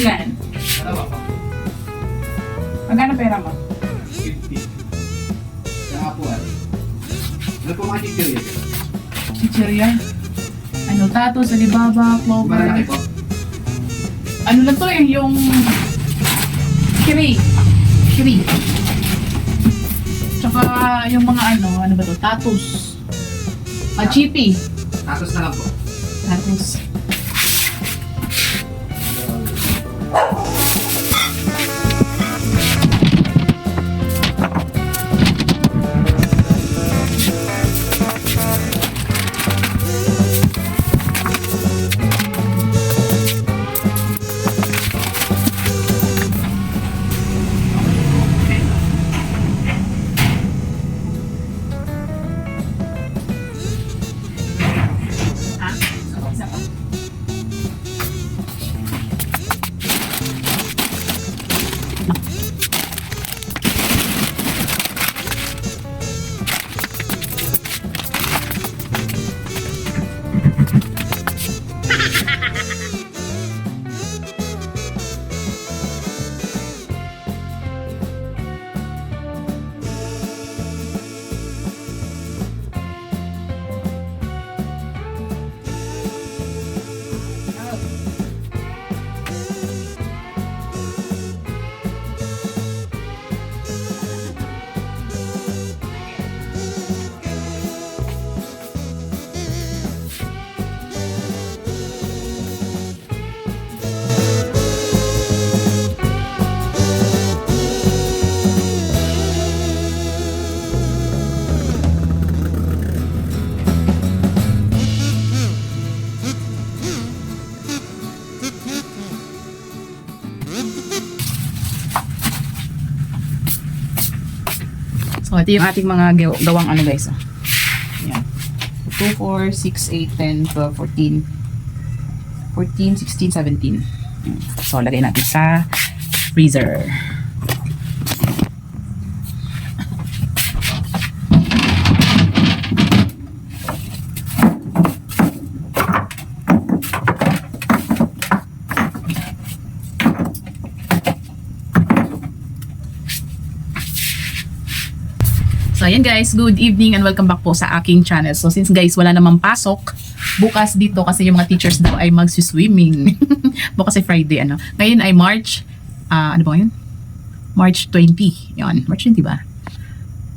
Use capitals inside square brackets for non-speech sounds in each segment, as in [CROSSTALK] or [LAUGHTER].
Ilan? Dalawa. Magkano pera mo? 50. Sa hapuan. Ano po mga chichirya? Eh. Chichirya? Ano, tato, salibaba, clover. Maralaki po. Ano lang to eh, yung... Kiri. Kiri. Tsaka yung mga ano, ano ba to? Tatos. Machipi. Tatos na lang po. Tatos. So, ito yung ating mga gaw- gawang ano guys. Oh. Yan. 2, 4, 6, 8, 10, 12, 14, 14, 16, 17. Yan. So, lagay natin sa freezer. So, ayan guys, good evening and welcome back po sa aking channel. So, since guys, wala namang pasok, bukas dito kasi yung mga teachers daw ay magsuswimming. [LAUGHS] bukas ay Friday, ano. Ngayon ay March, ah, ano ba ngayon? March 20. Yan, March 20 ba?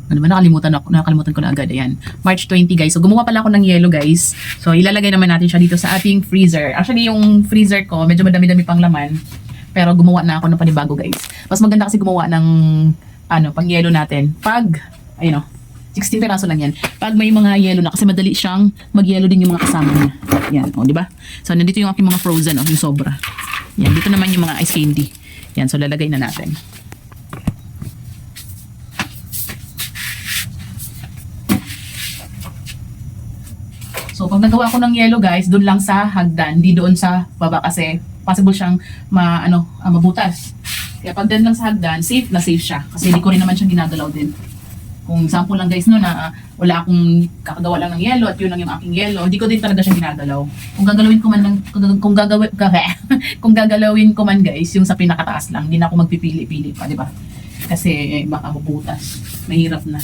Ano ba, nakalimutan ako, nakalimutan ko na agad, ayan. March 20 guys. So, gumawa pala ako ng yellow guys. So, ilalagay naman natin siya dito sa ating freezer. Actually, yung freezer ko, medyo madami-dami pang laman. Pero gumawa na ako ng panibago guys. Mas maganda kasi gumawa ng, ano, pang yellow natin. Pag, ayun o, 16 peraso lang yan. Pag may mga yellow na, kasi madali siyang mag-yellow din yung mga kasama niya. Yan, o, di ba? So, nandito yung aking mga frozen, o, yung sobra. Yan, dito naman yung mga ice candy. Yan, so lalagay na natin. So, pag nagawa ko ng yellow, guys, doon lang sa hagdan, di doon sa baba kasi possible siyang ma, ano, ah, mabutas. Kaya pag doon lang sa hagdan, safe na safe siya. Kasi hindi ko rin naman siya ginagalaw din. Kung example lang guys no na ah, wala akong kakagawa lang ng yellow at yun lang yung aking yellow, hindi ko din talaga siya ginagalaw. Kung gagalawin ko man ng, kung, kung gagawin, [LAUGHS] kung gagalawin ko man guys, yung sa pinakataas lang, hindi na ako magpipili-pili pa, di ba? Kasi eh, baka mabutas. Mahirap na.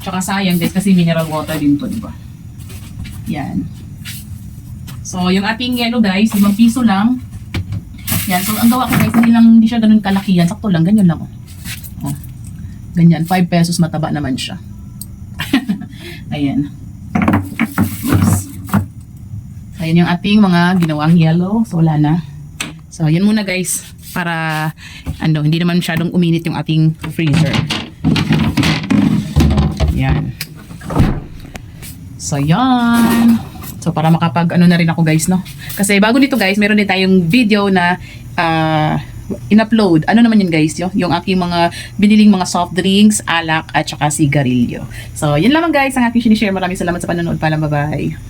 Tsaka sayang guys kasi mineral water din to, di ba? Yan. So, yung ating yellow guys, 5 piso lang. Yan. So, ang gawa ko guys, hindi lang, hindi siya ganun kalaki yan. Sakto lang, ganyan lang. Oh. Ganyan. 5 pesos mataba naman siya. [LAUGHS] Ayan. Yes. Ayan yung ating mga ginawang yellow. So, wala na. So, yan muna guys. Para, ano, hindi naman masyadong uminit yung ating freezer. Yan. So, yan. So, para makapag, ano na rin ako guys, no? Kasi bago nito guys, meron din tayong video na ah, in-upload. Ano naman yun guys, yo? yung aking mga biniling mga soft drinks, alak, at saka sigarilyo. So, yun lamang guys ang aking sinishare. Maraming salamat sa panonood. Paalam, bye-bye.